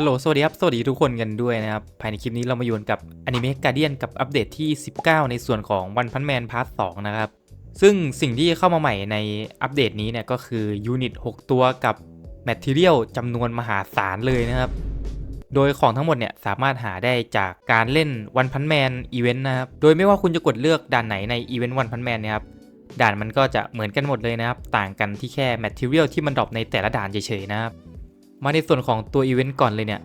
ฮัลโหล สวัสดีครับ สวัสดีทุกคนกันด้วยนะครับ ภายในคลิปนี้เรามาอยู่กันกับอนิเมะการเดียนกับอัปเดตที่ 19 ในส่วนของวันพันแมนพาร์ท2นะครับ ซึ่งสิ่งที่เข้ามาใหม่ในอัปเดตนี้เนี่ยก็คือยูนิต 6 ตัวกับแมทเทียลจำนวนมหาศาลเลยนะครับ โดยของทั้งหมดเนี่ยสามารถหาได้จากการเล่นวันพันแมนอีเวนต์นะครับ โดยไม่ว่าคุณจะกดเลือกด่านไหนในอีเวนต์วันพันแมนเนี่ยครับ ด่านมันก็จะเหมือนกันหมดเลยนะครับ ต่างกันที่แค่แมทเทียลที่มันดรอปในแต่ละด่านเฉยๆนะครับ มาในส่วนของตัวอีเวนต์ก่อนเลยเนี่ย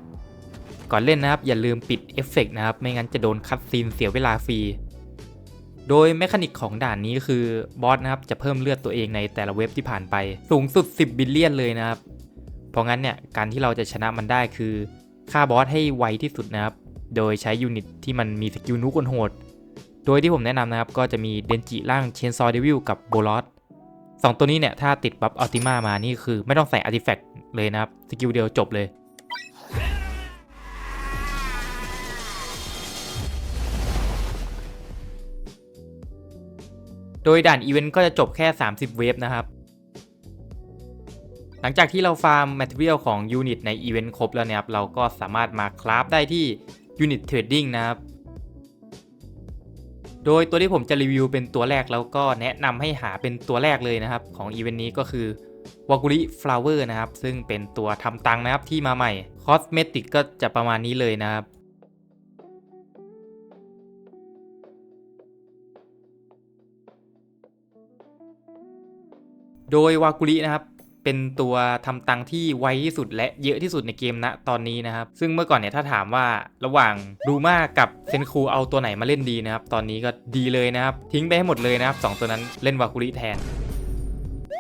ก่อนเล่นนะครับ อย่าลืมปิดเอฟเฟกต์นะครับ ไม่งั้นจะโดนคัดซีนเสียเวลาฟรี โดยแมคานิกของด่านนี้คือบอสนะครับ จะเพิ่มเลือดตัวเองในแต่ละเว็บที่ผ่านไป สูงสุด 10 บิลเลียนเลยนะครับ เพราะงั้นเนี่ย การที่เราจะชนะมันได้คือฆ่าบอสให้ไวที่สุดนะครับ โดยใช้ยูนิตที่มันมีสกิลนุกนโหด โดยที่ผมแนะนำนะครับ ก็จะมีเดนจิร่างเชนซอร์เดวิลกับโบลอสสองตัวนี้เนี่ยถ้าติดบัฟอัลติมามานี่คือไม่ต้องใส่อาร์ติแฟกต์ เลยนะครับ สกิลเดียวจบเลย โดยด่านอีเวนต์ก็จะจบแค่ 30 เวฟนะครับ หลังจากที่เราฟาร์ม Material ของยูนิตในอีเวนต์ครบแล้วนี่ยครับ เราก็สามารถมาคราฟได้ที่ Unit Trading นะครับโดยตัวที่ผมจะรีวิวเป็นตัวแรกแล้วก็แนะนำให้หาเป็นตัวแรกเลยนะครับ ของอีเวนต์นี้ก็คือ วากุริฟลาเวอร์นะครับ ซึ่งเป็นตัวทำตังนะครับที่มาใหม่คอสเมติกก็จะประมาณนี้เลยนะครับโดยวากุรินะครับเป็นตัวทำตังที่ไวที่สุดและเยอะที่สุดในเกมณตอนนี้นะครับ ซึ่งเมื่อก่อนเนี่ยถ้าถามว่าระหว่างรูมากับเซนคูเอาตัวไหนมาเล่นดีนะครับ ตอนนี้ก็ดีเลยนะครับ ทิ้งไปให้หมดเลยนะครับสองตัวนั้นเล่นวากุริแทน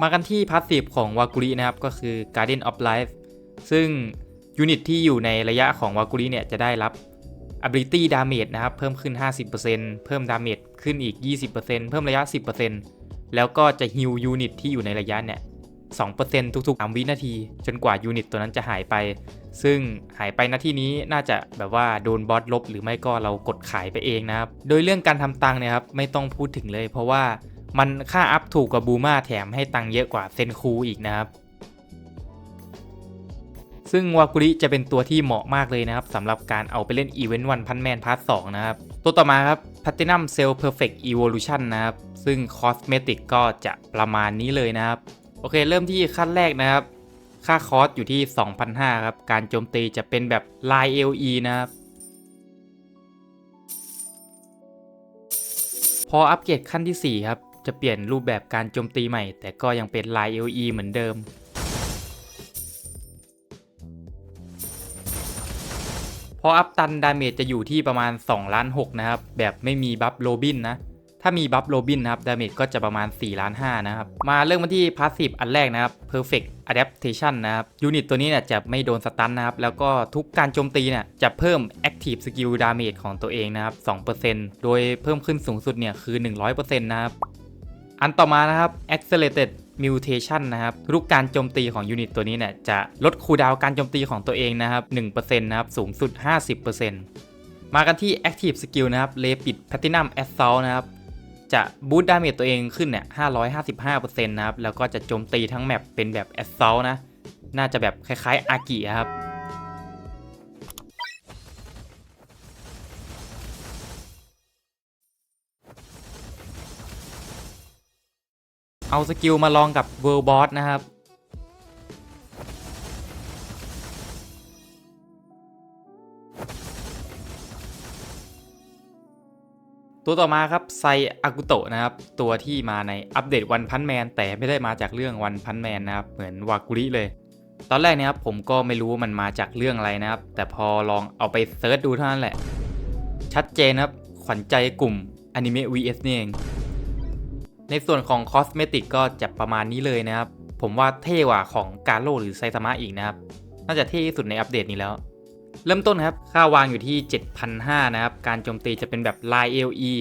มากันที่พาสซีฟของวากุรินะครับ ก็คือ Guardian of Life ซึ่งยูนิตที่อยู่ในระยะของวากุริเนี่ยจะได้รับ ability damage นะครับ เพิ่มขึ้น 50%เพิ่ม damage ขึ้นอีก 20%เพิ่มระยะ 10%แล้วก็จะฮิลยูนิตที่อยู่ในระยะเนี่ย2%ทุกๆ3วินาที จนกว่ายูนิตตัวนั้นจะหายไป ซึ่งหายไปณที่นี้น่าจะแบบว่าโดนบอสลบ หรือไม่ก็เรากดขายไปเองนะครับ โดยเรื่องการทำตังค์เนี่ยครับไม่ต้องพูดถึงเลย เพราะว่า มันค่าอัพถูกกว่าบูมาแถมให้ตังค์เยอะกว่าเซนคูอีกนะครับ ซึ่งวากุริจะเป็นตัวที่เหมาะมากเลยนะครับสำหรับการเอาไปเล่นอีเวนต์วันพันแมนพาร์ทสนะครับ ตัวต่อมาครับ Platinum Cell Perfect Evolution นะครับ ซึ่งคอสเมติกก็จะประมาณนี้เลยนะครับ โอเค เริ่มที่ขั้นแรกนะครับ ค่าคอสอยู่ที่ 2,500ครับ การโจมตีจะเป็นแบบลาย LE นะครับพออัปเกรดขั้นที่ 4 ครับ จะเปลี่ยนรูปแบบการโจมตีใหม่ แต่ก็ยังเป็นลาย LE เหมือนเดิม พออัพตันดาเมจจะอยู่ที่ประมาณ2ล้าน6นะครับ แบบไม่มีบัฟโรบินนะ ถ้ามีบัฟโรบินนะครับ ดาเมจก็จะประมาณ4ล้าน5นะครับ มาเริ่มมาที่พาสซีฟอันแรกนะครับ Perfect Adaptation นะครับ ยูนิตตัวนี้เนี่ยจะไม่โดนสตันนะครับ แล้วก็ทุกการโจมตีเนี่ยจะเพิ่ม Active Skill Damage ของตัวเองนะครับ 2%โดยเพิ่มขึ้นสูงสุดเนี่ยคือ 100%นะครับ อันต่อมานะครับ Accelerated Mutation นะครับทุกการโจมตีของยูนิตตัวนี้เนี่ยจะลดคูลดาวน์การโจมตีของตัวเองนะครับ1%นะครับสูงสุด 50%มากันที่ Active Skill นะครับ Rapid Platinum Assault นะครับจะบูตดาเมจตัวเองขึ้นเนี่ย555%นะครับแล้วก็จะโจมตีทั้งแมปเป็นแบบ Assault นะน่าจะแบบคล้ายๆอากิครับ เอาสกิลมาลองกับ World Boss นะครับ ตัวต่อมาครับไซอากุโตะนะครับ ตัวที่มาในอัปเดตวันพันแมน แต่ไม่ได้มาจากเรื่องวันพันแมนนะครับ เหมือนวากุริเลย ตอนแรกเนะครับผมก็ไม่รู้ว่ามันมาจากเรื่องอะไรนะครับ แต่พอลองเอาไปเซิร์ชดูเท่านั้นแหละ ชัดเจนครับ ขวัญใจกลุ่มอนิเมะ VS นี่เอง ในส่วนของคอสเมติกก็จะประมาณนี้เลยนะครับ ผมว่าเท่กว่าของกาโ o หรือไซตามะอีกนะครับ น่าจะเท่ที่สุดในอัปเดตนี้แล้ว เริ่มต้นครับ ค่าวางอยู่ที่ 7,500 นะครับ การโจมตีจะเป็นแบบลาย LE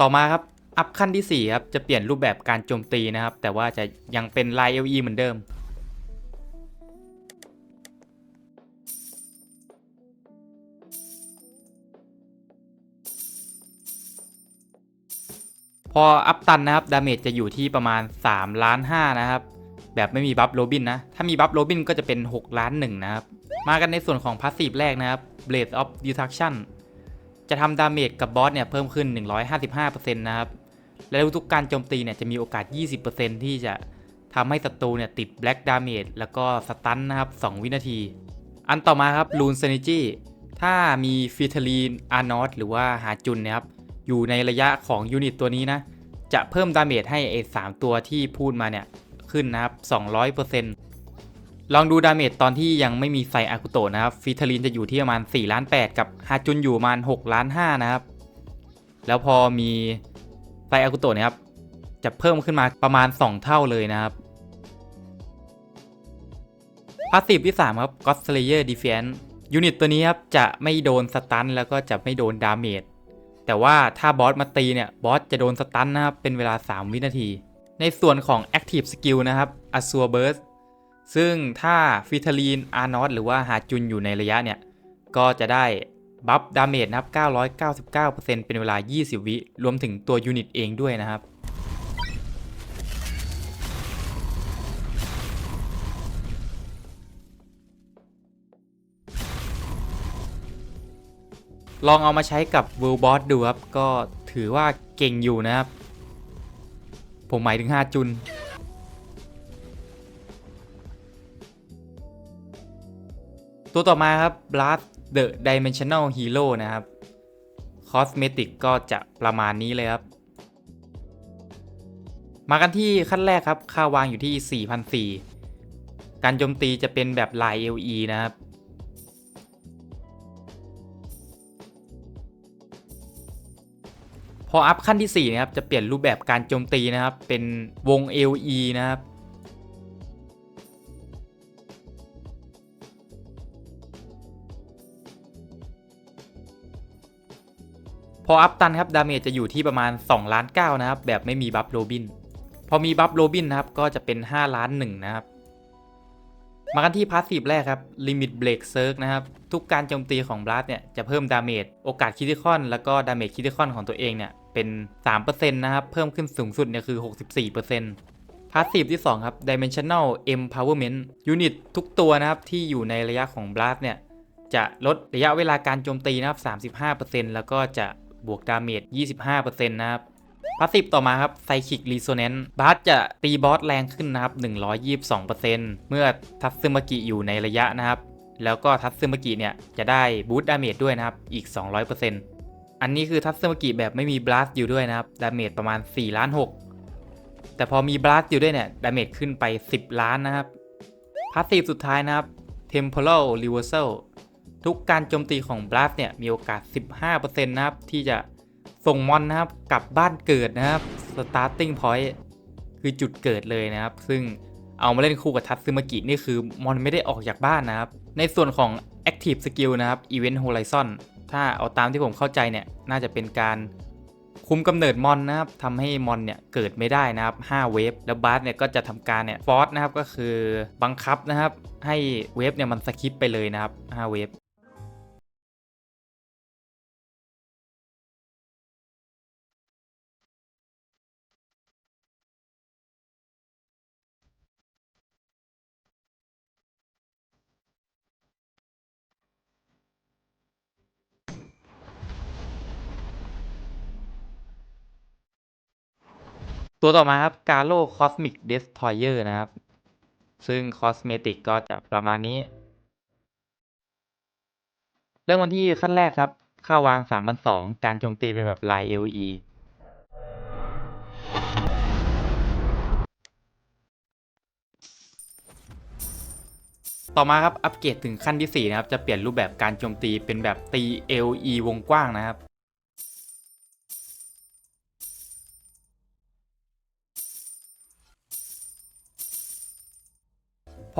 ต่อมาครับ อัพขั้นที่ 4 ครับ จะเปลี่ยนรูปแบบการโจมตีนะครับ แต่ว่าจะยังเป็นลาย LE เหมือนเดิม อออัพตันนะครับ ดาเมจจะอยู่ที่ประมาณ3ล้าน5นะครับ แบบไม่มีบัฟโรบินนะ ถ้ามีบัฟโรบินก็จะเป็น6ล้าน1นะครับ มากันในส่วนของพาสซีฟแรกนะครับ Blade of Destruction จะทำดาเมจกับบอสเนี่ยเพิ่มขึ้น 155%นะครับ และทุกการโจมตีเนี่ยจะมีโอกาส 20%ที่จะทำให้ศัตรูเนี่ยติด Black Damage แล้วก็สตันนะครับ 2 วินาที อันต่อมาครับ Rune Synergy ถ้ามีฟิท l ลีนอาร์นอตหรือว่าหาจุนนะครับ อยู่ในระยะของยูนิตตัวนี้นะ จะเพิ่มดาเมจให้ไอ้สามตัวที่พูดมาเนี่ย ขึ้นนะครับ 200%ลองดูดาเมจตอนที่ยังไม่มีไซอากุโตะนะครับฟิท l ลีนจะอยู่ที่ประมาณ4ล้าน8กับฮาจุนอยู่ประมาณ6ล้าน5นะครับ แล้วพอมีไซอากุโตะนี่ยครับ จะเพิ่มขึ้นมาประมาณ 2 เท่าเลยนะครับพาสซีฟที่ 3 ครับ God Slayer Defense ยูนิตตัวนี้ครับ จะไม่โดนสตันแล้วก็จะไม่โดนดาเมจ แต่ว่าถ้าบอสมาตีเนี่ยบอสจะโดนสตันนะครับ เป็นเวลา 3 วินาที ในส่วนของ Active Skill นะครับ Azure Burst ซึ่งถ้าฟิทาลีนอาร์นอตหรือว่าฮาจุนอยู่ในระยะเนี่ย ก็จะได้บัฟดาเมจนะครับ 999%เป็นเวลา 20 วิ รวมถึงตัวยูนิตเองด้วยนะครับ ลองเอามาใช้กับ World Boss ดูครับ ก็ถือว่าเก่งอยู่นะครับ ผมหมายถึง 5 จุน ตัวต่อมาครับ Blast the Dimensional Hero นะครับ Cosmetic ก็จะประมาณนี้เลยครับ มากันที่ขั้นแรกครับ ค่าวางอยู่ที่4,004การโจมตีจะเป็นแบบลาย LE นะครับ พออัพขั้นที่4นะครับจะเปลี่ยนรูปแบบการโจมตีนะครับ เป็นวง LE นะครับพออัพตันครับดาเมจจะอยู่ที่ประมาณ2ล้าน9นะครับแบบไม่มีบัฟโรบิน พอมีบัฟโรบินนะครับก็จะเป็น5ล้าน1นะครับมากันที่พาสซีฟแรกครับ Limit Break Surge นะครับทุกการโจมตีของบลัสเนี่ยจะเพิ่มดาเมจโอกาสคิติคอนแล้วก็ดาเมจคิติคอนของตัวเองเนี่ย เป็น3%นะครับ เพิ่มขึ้นสูงสุดเนี่ยคือ 64%พาสซีฟที่ 2 ครับ Dimensional Empowerment Unit ทุกตัวนะครับ ที่อยู่ในระยะของบลัสเนี่ย จะลดระยะเวลาการโจมตีนะครับ 35%แล้วก็จะบวกดาเมจ 25%นะครับพาสซีฟต่อมาครับไซคิกรีโซเนนต์บาสจะตีบอสแรงขึ้นนะครับ 122%เมื่อทัตซึมากิอยู่ในระยะนะครับ แล้วก็ทัตซึมากิเนี่ยจะได้บูตดาเมจด้วยนะครับ อีก 200% อันนี้คือทัตซึมากิแบบไม่มีบลัสอยู่ด้วยนะครับ ดาเมจประมาณ4ล้าน6แต่พอมีบลัสอยู่ด้วยเนี่ย ดาเมจขึ้นไป 10 ล้านนะครับ พาสซีฟสุดท้ายนะครับ Temporal Reversal ทุกการโจมตีของบลัสเนี่ยมีโอกาส 15%นะครับ ที่จะส่งมอนนะครับกลับบ้านเกิดนะครับ starting point คือจุดเกิดเลยนะครับ ซึ่งเอามาเล่นคู่กับทัตซึมากินี่คือมอนไม่ได้ออกจากบ้านนะครับ ในส่วนของ active skill นะครับ event horizon ถ้าเอาตามที่ผมเข้าใจเนี่ยน่าจะเป็นการคุมกำเนิดมอนนะครับทำให้มอนเนี่ยเกิดไม่ได้นะครับ5เวฟแล้วบาสเนี่ยก็จะทำการเนี่ยฟอสนะครับก็คือบังคับนะครับให้เวฟเนี่ยมันสคิปไปเลยนะครับ5เวฟ ตัวต่อมาครับ g a l o Cosmic Destroyer นะครับ ซึ่งคอสเมติกก็จะประมาณนี้ เริ่มวันที่ขั้นแรกครับเข้าวาง3 2 0 0การโจมตีเป็นแบบลาย LE ต่อมาครับ อัปเกรดถึงขั้นที่ 4 นะครับ จะเปลี่ยนรูปแบบการโจมตีเป็นแบบตี LE วงกว้างนะครับ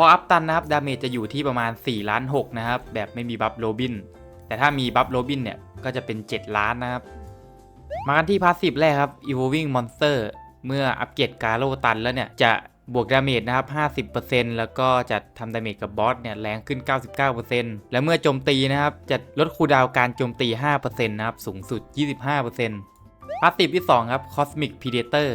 พออัพตันนะครับดาเมจจะอยู่ที่ประมาณ4ล้าน6นะครับแบบไม่มีบัฟโรบิน แต่ถ้ามีบัฟโรบินเนี่ยก็จะเป็น 7 ล้านนะครับ มากันที่พาสซีฟแรกครับ Evolving Monster เมื่ออัปเกรดกาโลตันแล้วเนี่ยจะบวกดาเมจนะครับ 50%แล้วก็จะทำดาเมจกับบอสเนี่ยแรงขึ้น 99%แล้วเมื่อโจมตีนะครับ จะลดคูดาวการโจมตี 5%นะครับ สูงสุด 25%พาสซีฟที่ 2 ครับ Cosmic Predator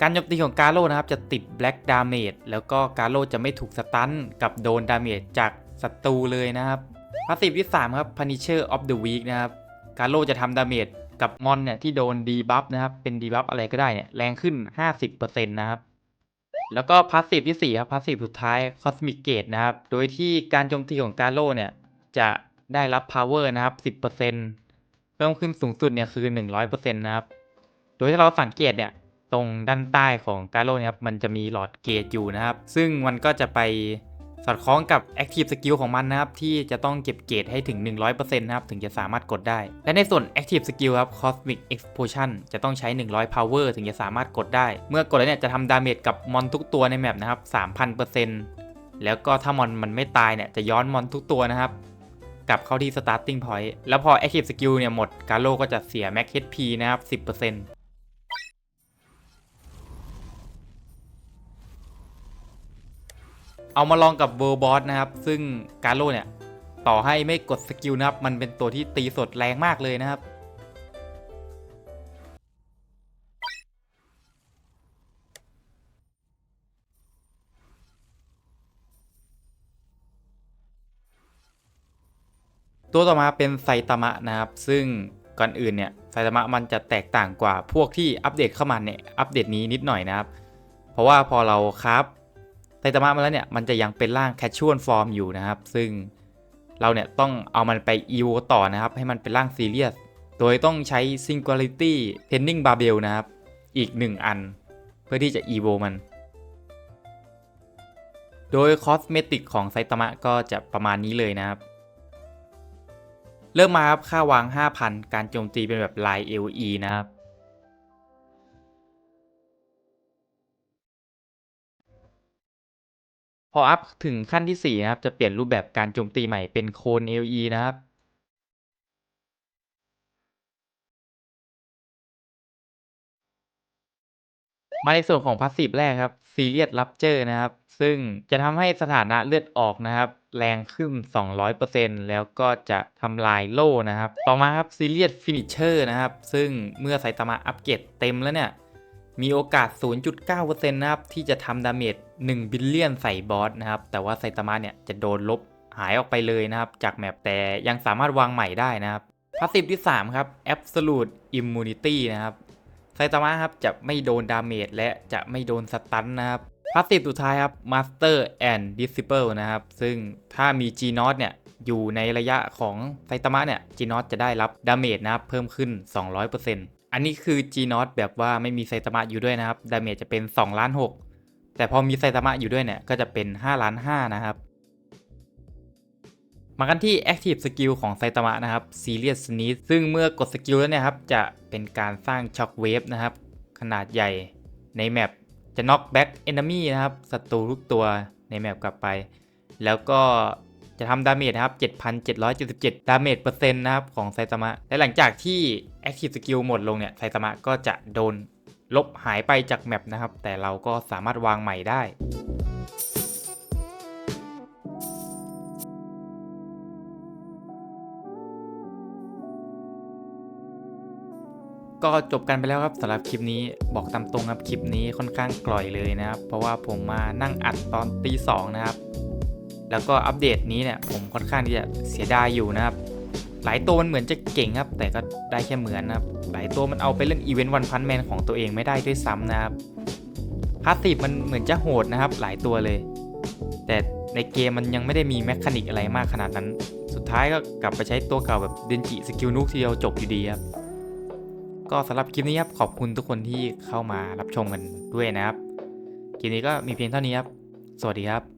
การโจมตีของกาโรนะครับจะติด Black Damage แล้วก็กาโรจะไม่ถูกสตันกับโดนดาเมจจากศัตรูเลยนะครับพาสซีฟที่ 3 ครับ Punisher of the Weak นะครับกาโรจะทำดาเมจกับมอนเนี่ยที่โดนดีบัฟนะครับ เป็นดีบัฟอะไรก็ได้เนี่ยแรงขึ้น 50%นะครับแล้วก็พาสซีฟที่ 4 ครับพาสซีฟสุดท้าย Cosmic Gate นะครับ โดยที่การโจมตีของกาโรเนี่ยจะได้รับ power นะครับ 10%เพิ่มขึ้นสูงสุดเนี่ยคือ 100%นะครับ โดยที่เราสังเกตเนี่ย ตรงด้านใต้ของกาโร่เนี่ยครับมันจะมีหลอดเกจอยู่นะครับ ซึ่งมันก็จะไปสอดคล้องกับ Active Skill ของมันนะครับ ที่จะต้องเก็บเกรดให้ถึง 100%นะครับ ถึงจะสามารถกดได้ และในส่วน Active Skill ครับ Cosmic Explosion จะต้องใช้ 100 Power ถึงจะสามารถกดได้ เมื่อกดแล้วเนี่ยจะทำดาเมจกับมอนทุกตัวในแมปนะครับ 3,000%แล้วก็ถ้ามอนมันไม่ตายเนี่ยจะย้อนมอนทุกตัวนะครับ กลับเข้าที่ starting point แล้วพอ active skill เนี่ยหมด กาโลก็จะเสีย max HP นะครับ 10% เอามาลองกับ World Boss นะครับ ซึ่งกาโลเนี่ย ต่อให้ไม่กดสกิลนะครับ มันเป็นตัวที่ตีสดแรงมากเลยนะครับตัวต่อมาเป็นไซตามะนะครับ ซึ่งก่อนอื่นเนี่ยไซตามะมันจะแตกต่างกว่าพวกที่อัปเดตเข้ามาเนี่ยอัปเดตนี้นิดหน่อยนะครับ เพราะว่าพอเราครับ ไซตามะมาแล้วเนี่ยมันจะยังเป็นร่างแคชชวลฟอร์มอยู่นะครับ ซึ่งเราเนี่ยต้องเอามันไปอีโวต่อนะครับ ให้มันเป็นร่างซีเรียส โดยต้องใช้ Singularity Tending Barbell นะครับ อีก 1 อัน เพื่อที่จะอีโวมัน โดยคอสเมติกของไซตามะก็จะประมาณนี้เลยนะครับ เริ่มมาครับค่าวาง 5,000 การโจมตีเป็นแบบลาย LE นะครับ พออัพถึงขั้นที่ 4 นะครับ จะเปลี่ยนรูปแบบการโจมตีใหม่เป็นโคน LE นะครับมาในส่วนของพาสซีฟแรกครับ Serious Rupture นะครับ ซึ่งจะทำให้สถานะเลือดออกนะครับ แรงขึ้น 200%แล้วก็จะทำลายโล่นะครับ ต่อมาครับ Serious Finisher นะครับ ซึ่งเมื่อไซตามะอัปเกรดเต็มแล้วเนี่ย มีโอกาส 0.9%นะครับ ที่จะทำดาเมจ1บิลเลียนใส่บอสนะครับ แต่ว่าไซตามะเนี่ยจะโดนลบหายออกไปเลยนะครับ จากแมปแต่ยังสามารถวางใหม่ได้นะครับพาสซีฟที่ 3 ครับ Absolute Immunity นะครับไซตามะครับจะไม่โดนดาเมจและจะไม่โดนสตันนะครับพาสซีฟสุดท้ายครับ Master and Disciple นะครับ ซึ่งถ้ามี G n o t เนี่ยอยู่ในระยะของไซตามะเนี่ย G n o t จะได้รับดาเมจนะครับเพิ่มขึ้น 200% อันนี้คือ G n o t แบบว่าไม่มีไซตามะอยู่ด้วยนะครับ ดาเมจจะเป็น2ล้าน6แต่พอมีไซตามะอยู่ด้วยเนี่ยก็จะเป็น5ล้าน5นะครับ มากันที่ Active Skill ของไซตามะนะครับ Serious Sneeze ซึ่งเมื่อกดสกิลแล้วเนี่ยครับ จะเป็นการสร้าง Shock Wave นะครับ ขนาดใหญ่ในแมปจะ knock back enemy นะครับศัตรูทุกตัวในแมปกลับไป แล้วก็ จะทำดาเมจนะครับ 7,777 ดาเมจเปอร์เซ็นต์นะครับ ของไซตามะ และหลังจากที่ Active Skill หมดลงเนี่ย ไซตามะก็จะโดนลบหายไปจากแมปนะครับ แต่เราก็สามารถวางใหม่ได้ก็จบกันไปแล้วครับสำหรับคลิปนี้บอกตามตรงครับคลิปนี้ค่อนข้างกล่อยเลยนะครับ เพราะว่าผมมานั่งอัดตอนตีสองนะครับ แล้วก็อัปเดตนี้เนี่ยผมค่อนข้างที่จะเสียดายอยู่นะครับ หลายตัวมันเหมือนจะเก่งครับ แต่ก็ได้แค่เหมือนนะครับ หลายตัวมันเอาไปเล่นอีเวนต์วันพันแมนของตัวเองไม่ได้ด้วยซ้ำนะครับพาสซีฟมันเหมือนจะโหดนะครับ หลายตัวเลย แต่ในเกมมันยังไม่ได้มีแมคานิกอะไรมากขนาดนั้น สุดท้ายก็กลับไปใช้ตัวเก่าแบบเดนจิสกิลนุกทีเดียวจบอยู่ดีครับ ก็สำหรับคลิปนี้ครับขอบคุณทุกคนที่เข้ามารับชมกันด้วยนะครับคลิปนี้ก็มีเพียงเท่านี้ครับ สวัสดีครับ